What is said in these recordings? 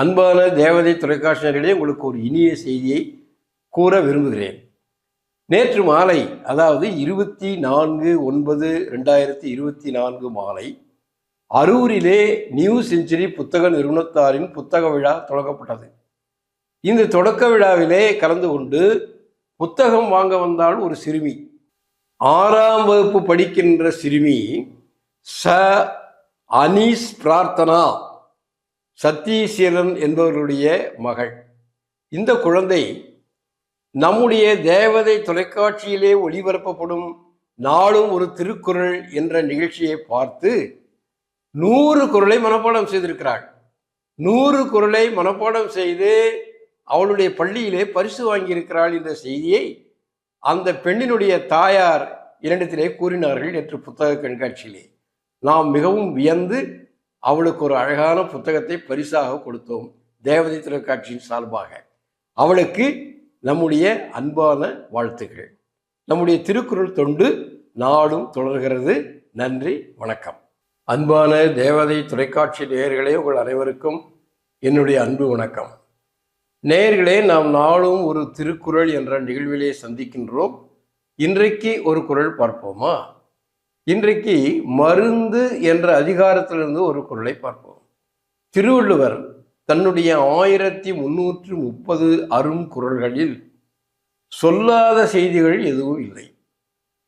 அன்பான தேவதை தொலைக்காட்சியர்களே உங்களுக்கு ஒரு இனிய செய்தியை கூற விரும்புகிறேன். நேற்று மாலை அதாவது இருபத்தி நான்கு ஒன்பது ரெண்டாயிரத்தி இருபத்தி நான்கு மாலை அரூரிலே நியூ செஞ்சுரி புத்தக நிறுவனத்தாரின் புத்தக விழா தொடங்கப்பட்டது. இந்த தொடக்க விழாவிலே கலந்து கொண்டு புத்தகம் வாங்க வந்தால் ஒரு சிறுமி. ஆறாம் வகுப்பு படிக்கின்ற சிறுமி ச அனீஸ் பிரார்த்தனா சத்தீஸ்வரன் என்பவருடைய மகள். இந்த குழந்தை நம்முடைய தேவதை தொலைக்காட்சியிலே ஒளிபரப்பப்படும் நாளும் ஒரு திருக்குறள் என்ற நிகழ்ச்சியை பார்த்து நூறு குரலை மனப்பாடம் செய்திருக்கிறாள். நூறு குரலை மனப்பாடம் செய்து அவளுடைய பள்ளியிலே பரிசு வாங்கியிருக்கிறாள் என்ற செய்தியை அந்த பெண்ணினுடைய தாயார் இரண்டத்திலே கூறினார்கள் நேற்று புத்தக கண்காட்சியிலே. நாம் மிகவும் வியந்து அவளுக்கு ஒரு அழகான புத்தகத்தை பரிசாக கொடுத்தோம். தேவதை தொலைக்காட்சியின் சார்பாக. அவளுக்கு நம்முடைய அன்பான வாழ்த்துக்கள். நம்முடைய திருக்குறள் தொண்டு நாடும் தொடர்கிறது. நன்றி வணக்கம். அன்பான தேவதை தொலைக்காட்சி நேயர்களே உங்கள் அனைவருக்கும் என்னுடைய அன்பு வணக்கம். நேயர்களே நாம் நாளும் ஒரு திருக்குறள் என்ற நிகழ்விலே சந்திக்கின்றோம். இன்றைக்கு ஒரு குறள் பார்ப்போமா? இன்றைக்கு மருந்து என்ற அதிகாரத்திலிருந்து ஒரு குரலை பார்ப்போம். திருவள்ளுவர் தன்னுடைய ஆயிரத்தி முன்னூற்றி முப்பது அரும் குரல்களில் சொல்லாத செய்திகள் எதுவும் இல்லை.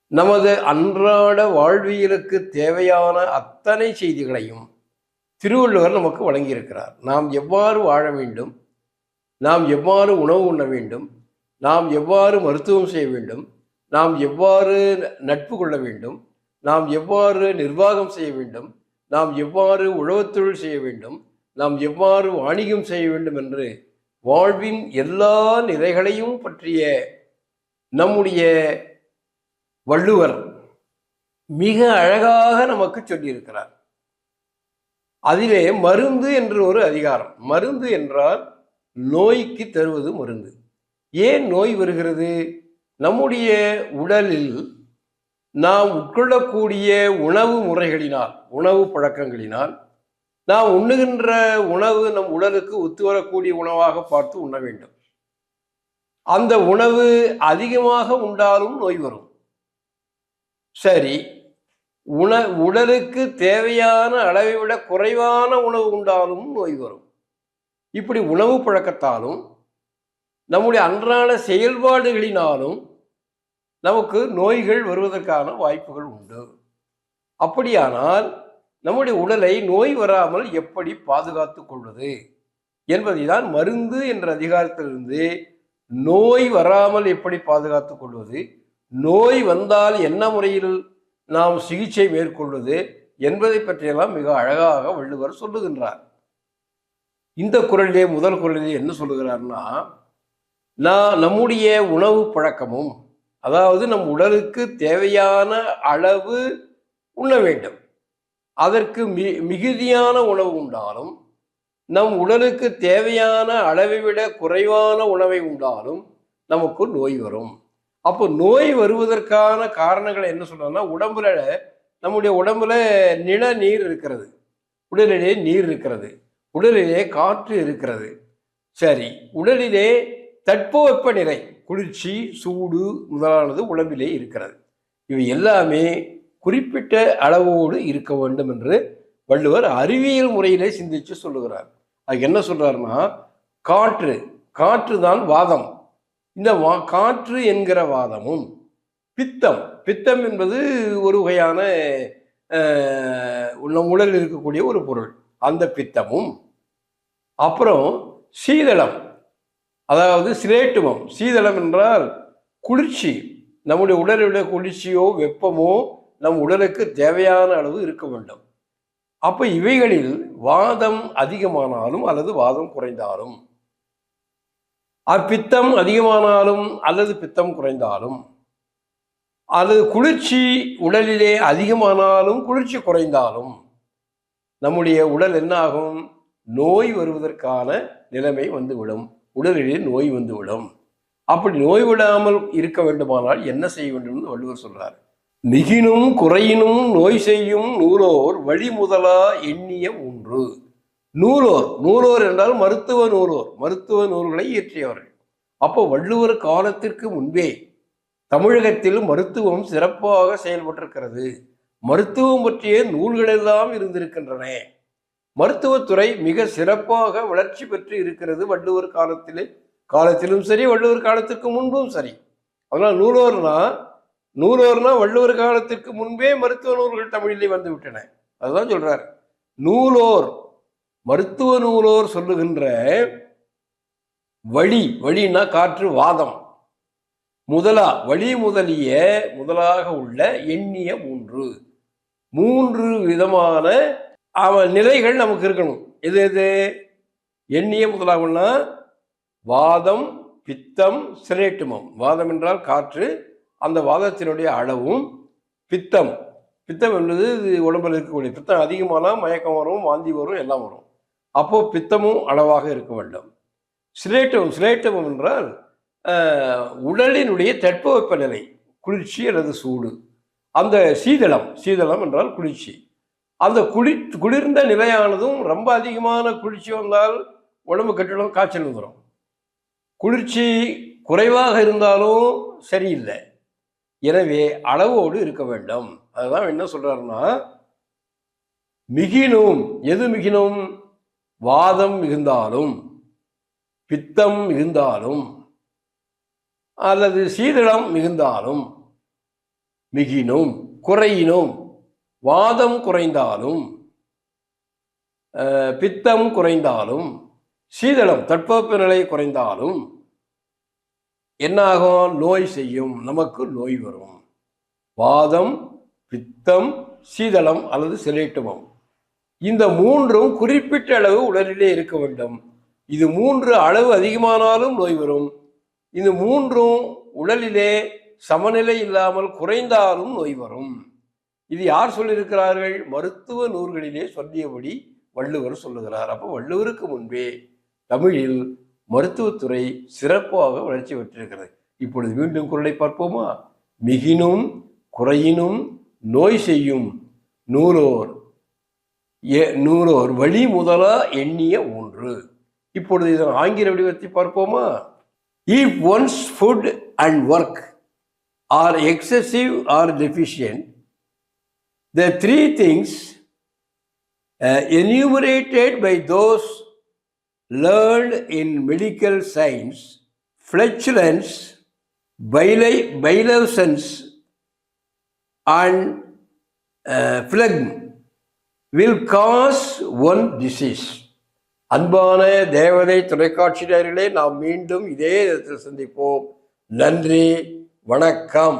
நமது அன்றாட வாழ்வியலுக்கு தேவையான அத்தனை செய்திகளையும் திருவள்ளுவர் நமக்கு வழங்கியிருக்கிறார். நாம் எவ்வாறு வாழ வேண்டும்? நாம் எவ்வாறு உணவு உண்ண வேண்டும்? நாம் எவ்வாறு மருத்துவம் செய்ய வேண்டும்? நாம் எவ்வாறு நட்பு கொள்ள வேண்டும்? நாம் எவ்வாறு நிர்வாகம் செய்ய வேண்டும் நாம் எவ்வாறு உழவுத்தொழில் செய்ய வேண்டும் நாம் எவ்வாறு வாணிகம் செய்ய வேண்டும் என்று வாழ்வின் எல்லா நிலைகளையும் பற்றிய நம்முடைய வள்ளுவர் மிக அழகாக நமக்கு சொல்லியிருக்கிறார். அதிலே மருந்து என்று ஒரு அதிகாரம். மருந்து என்றால் நோய்க்கு தருவது மருந்து. ஏன் நோய் வருகிறது? நம்முடைய உடலில் நாம் உட்கொள்ளக்கூடிய உணவு முறைகளினால் உணவு பழக்கங்களினால் நாம் உண்ணுகின்ற உணவு நம் உடலுக்கு ஒத்து வரக்கூடிய உணவாக பார்த்து உண்ண வேண்டும். அந்த உணவு அதிகமாக உண்டாலும் நோய் வரும். சரி உண உடலுக்கு தேவையான அளவை விட குறைவான உணவு உண்டாலும் நோய் வரும். இப்படி உணவு பழக்கத்தாலும் நம்முடைய அன்றாட செயல்பாடுகளினாலும் நமக்கு நோய்கள் வருவதற்கான வாய்ப்புகள் உண்டு. அப்படியானால் நம்முடைய உடலை நோய் வராமல் எப்படி பாதுகாத்துக் கொள்வது? என்பதை தான் மருந்து என்ற அதிகாரத்திலிருந்து நோய் வராமல் எப்படி பாதுகாத்துக் கொள்வது? நோய் வந்தால் என்ன முறையில் நாம் சிகிச்சை மேற்கொள்வது? என்பதை பற்றியெல்லாம் மிக அழகாக வள்ளுவர் சொல்லுகின்றார். இந்த குரலிலே முதல் குரலிலே என்ன சொல்லுகிறார்னா நான் நம்முடைய உணவு பழக்கமும் அதாவது நம் உடலுக்கு தேவையான அளவு உண்ண வேண்டும். அதற்கு மி மிகுதியான உணவு உண்டாலும் நம் உடலுக்கு தேவையான அளவை விட குறைவான உணவை உண்டாலும் நமக்கு நோய் வரும். அப்போ நோய் வருவதற்கான காரணங்களை என்ன சொல்றோம்னா உடம்புல நம்முடைய உடம்புல நில நீர் இருக்கிறது. உடலிலே நீர் இருக்கிறது. உடலிலே காற்று இருக்கிறது. சரி உடலிலே தட்பவெப்பநிலை குளிர்ச்சி சூடு முதலானது உடம்பிலே இருக்கிறது. இவை எல்லாமே குறிப்பிட்ட அளவோடு இருக்க வேண்டும் என்று வள்ளுவர் அறிவியல் முறையிலே சிந்திச்சு சொல்லுகிறார். அது என்ன சொல்றாருன்னா காற்று காற்று தான் வாதம். இந்த வா காற்று என்கிற வாதமும் பித்தம் பித்தம் என்பது ஒரு வகையான நம் உடலில் இருக்கக்கூடிய ஒரு பொருள். அந்த பித்தமும் அப்புறம் சீதளம் அதாவது சிலேட்டுவம் சீதளம் என்றால் குளிர்ச்சி. நம்முடைய உடலுடைய குளிர்ச்சியோ வெப்பமோ நம் உடலுக்கு தேவையான அளவு இருக்க வேண்டும். அப்போ இவைகளில் வாதம் அதிகமானாலும் அல்லது வாதம் குறைந்தாலும் அப்பித்தம் அதிகமானாலும் அல்லது பித்தம் குறைந்தாலும் அல்லது குளிர்ச்சி உடலிலே அதிகமானாலும் குளிர்ச்சி குறைந்தாலும் நம்முடைய உடல் என்னாகும்? நோய் வருவதற்கான நிலைமை வந்துவிடும். உடலிலே நோய் வந்துவிடும். அப்படி நோய் விடாமல் இருக்க வேண்டுமானால் என்ன செய்ய வேண்டும் என்று வள்ளுவர் சொல்றார். மிகினும் குறையினும் நோய் செய்யும் நூலோர் வழி முதலா எண்ணிய ஒன்று நூலோர் நூலோர் என்றால் மருத்துவ நூலோர் மருத்துவ நூல்களை இயற்றியவர்கள். அப்போ வள்ளுவர் காலத்திற்கு முன்பே தமிழகத்தில் மருத்துவம் சிறப்பாக செயல்பட்டிருக்கிறது. மருத்துவம் பற்றிய நூல்களெல்லாம் இருந்திருக்கின்றன. மருத்துவத்துறை மிக சிறப்பாக வளர்ச்சி பெற்று இருக்கிறது வள்ளுவர் காலத்திலே. காலத்திலும் சரி வள்ளுவர் காலத்துக்கு முன்பும் சரி. அதனால் நூலோர்னா நூலோர்னா வள்ளுவர் காலத்திற்கு முன்பே மருத்துவ நூல்கள் தமிழிலே வந்து விட்டன. அதுதான் சொல்றார். நூலோர் மருத்துவ நூலோர் சொல்லுகின்ற வழி வழின்னா காற்று வாதம். முதலா வழி முதலிய முதலாக உள்ள எண்ணிய மூன்று. மூன்று விதமான அவன் நிலைகள் நமக்கு இருக்கணும். எது எது? எண்ணிய முதலாகனா வாதம் பித்தம் சிரேட்டுமம். வாதம் என்றால் காற்று. அந்த வாதத்தினுடைய அளவும் பித்தம். பித்தம் என்பது இது உடம்பில் இருக்கக்கூடிய பித்தம். அதிகமானால் மயக்கம் வரும் வாந்தி வரும் எல்லாம் வரும். அப்போ பித்தமும் அளவாக இருக்க வேண்டும். சிலேட்டவம் சிலேட்டவம் என்றால் உடலினுடைய தட்பவெப்ப நிலை குளிர்ச்சி அல்லது சூடு. அந்த சீதளம் சீதளம் என்றால் குளிர்ச்சி. அந்த குளி குளிர்ந்த நிலையானதும் ரொம்ப அதிகமான குளிர்ச்சி வந்தால் உடம்பு கட்டிடம் காய்ச்சல் வந்துடும் குளிர்ச்சி குறைவாக இருந்தாலும் சரியில்லை. எனவே அளவோடு இருக்க வேண்டும். அதுதான் என்ன சொல்றாருன்னா மிகினும் எது மிகினும்? வாதம் மிகுந்தாலும் பித்தம் மிகுந்தாலும் அல்லது சீதளம் மிகுந்தாலும் மிகினும் குறையினும் வாதம் குறைந்தாலும் பித்தம் குறைந்தாலும் சீதளம் தட்பவெப்ப நிலை குறைந்தாலும் என்னாகும்? நோய் செய்யும். நமக்கு நோய் வரும். வாதம் பித்தம் சீதளம் அல்லது சிலேட்டுமம். இந்த மூன்றும் குறிப்பிட்ட அளவு உடலிலே இருக்க வேண்டும். இது மூன்று அளவு அதிகமானாலும் நோய் வரும். இந்த மூன்றும் உடலிலே சமநிலை இல்லாமல் குறைந்தாலும் நோய் வரும். இது யார் சொல்லியிருக்கிறார்கள்? மருத்துவ நூல்களிலே சொல்லியபடி வள்ளுவர் சொல்லுகிறார். அப்போ வள்ளுவருக்கு முன்பே தமிழில் மருத்துவத்துறை சிறப்பாக வளர்ச்சி பெற்றிருக்கிறது. இப்பொழுது மீண்டும் குரலை பார்ப்போமா? மிகினும் குறையினும் நோய் செய்யும் நூலோர் எ- நூலோர் வழி முதலா எண்ணிய ஒன்று இப்பொழுது இதன் ஆங்கில வடிவத்தை பார்ப்போமா? If one's food and work are excessive or deficient the three things enumerated by those learned in medical science flatulence bile- bilescence and uh, phlegm will cause one disease அன்பான தேவதை தொலைக்காட்சியினர்களே நாம் மீண்டும் இதே இடத்தில் சந்திப்போம் நன்றி வணக்கம்